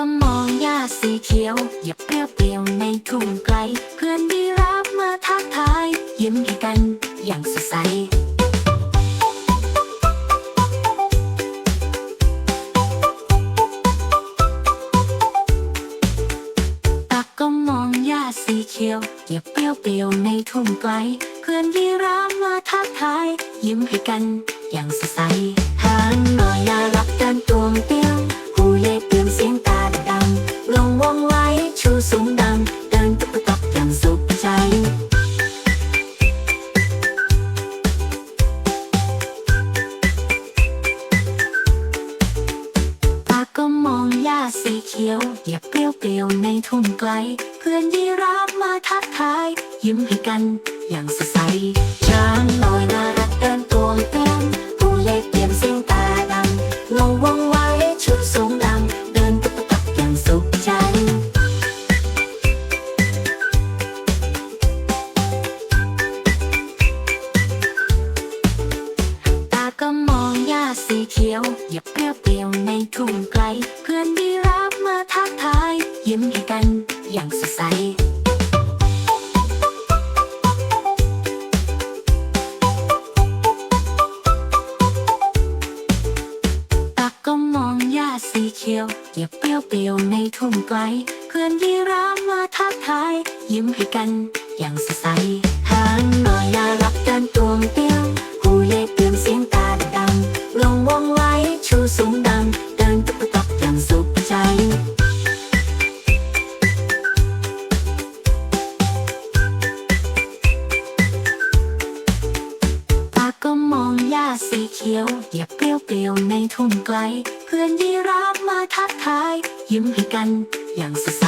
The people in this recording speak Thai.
็มองหญ้าสีเขียว หยับเปรี้ยวเปรียวในทุ่งไกล เพื่อนดีรับมาทักทาย ยิ้มให้กันอย่างสดใสก็มองหญ้าสีเขียวเยียบเปรี้ยวเปรียวในทุ่งไกล เพื่อนยีราฟมาทักทาย ยิ้มให้กันอย่างสดใสทางหน่อยน่ารักกันตัวเตี้ย ตาก็มองหญ้าสีเขียวเหยียบเปรี้ยวเปลี่ยวในทุ่งไกล เพื่อนยีราฟมาทักทาย ยิ้มให้กันอย่างสดใสช้างน้อยน่ารักเดินตัวเต้นผู้เล็กเตรียมเสียงตาดังลงว่องไวชุดสูงดังเดินตุ๊กตักอย่างสุขใจตาก็มองหญ้าสีเขียวเหยียบเปรี้ยวเปลี่ยวในทุ่ง ยิ้มให้กันอย่างสดใสตาก็มองหญ้าสีเขียวเหยียบเปรี้ยวเปียวในทุ่งไกลเพื่อนยีราฟมาทักทาย ยิ้มให้กันอย่างสดใสหางหน่อยน่ารักเดินตัวเตี้ยง ก็มองหญ้าสีเขียวเหยียบเปรี้ยวเปลี่ยวในทุ่งไกล เพื่อนยีราฟมาทักทาย ยิ้มให้กันอย่างสดใส